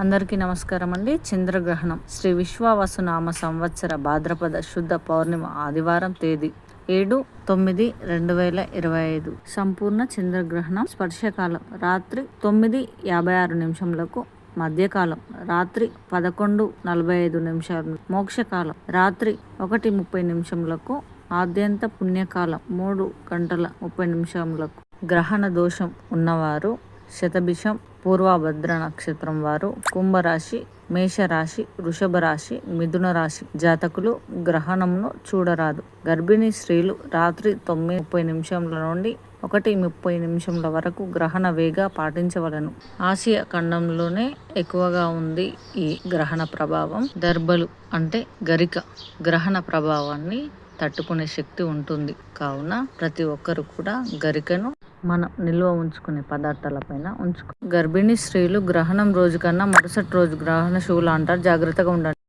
అందరికీ నమస్కారం అండి. చంద్రగ్రహణం. శ్రీ విశ్వావసు నామ సంవత్సర భాద్రపద శుద్ధ పౌర్ణిమ ఆదివారం తేదీ ఏడు తొమ్మిది రెండు వేల ఇరవై ఐదు. సంపూర్ణ చంద్రగ్రహణం. స్పర్శకాలం రాత్రి తొమ్మిది యాభై ఆరు నిమిషములకు మధ్యకాలం రాత్రి పదకొండు నలభై ఐదు నిమిషాలు. మోక్షకాలం రాత్రి ఒకటి ముప్పై నిమిషములకు ఆద్యంత పుణ్యకాలం మూడు గంటల ముప్పై నిమిషములకు. గ్రహణ దోషం ఉన్నవారు శతభిషం పూర్వభద్ర నక్షత్రం వారు కుంభరాశి మేషరాశి వృషభ రాశి మిథున రాశి జాతకులు గ్రహణంను చూడరాదు. గర్భిణీ స్త్రీలు రాత్రి తొమ్మిది ముప్పై నిమిషంల నుండి ఒకటి ముప్పై నిమిషంల వరకు గ్రహణ వేగ పాటించవలను. ఆసియా ఖండంలోనే ఎక్కువగా ఉంది ఈ గ్రహణ ప్రభావం. దర్బలు అంటే గరిక గ్రహణ ప్రభావాన్ని తట్టుకునే శక్తి ఉంటుంది. కావున ప్రతి ఒక్కరు కూడా గరికను మనం నిల్వ ఉంచుకునే పదార్థాలపైన ఉంచుకో. గర్భిణీ స్త్రీలు గ్రహణం రోజు కన్నా మరుసటి రోజు గ్రహణ శువులు అంటారు. జాగ్రత్తగా ఉండండి.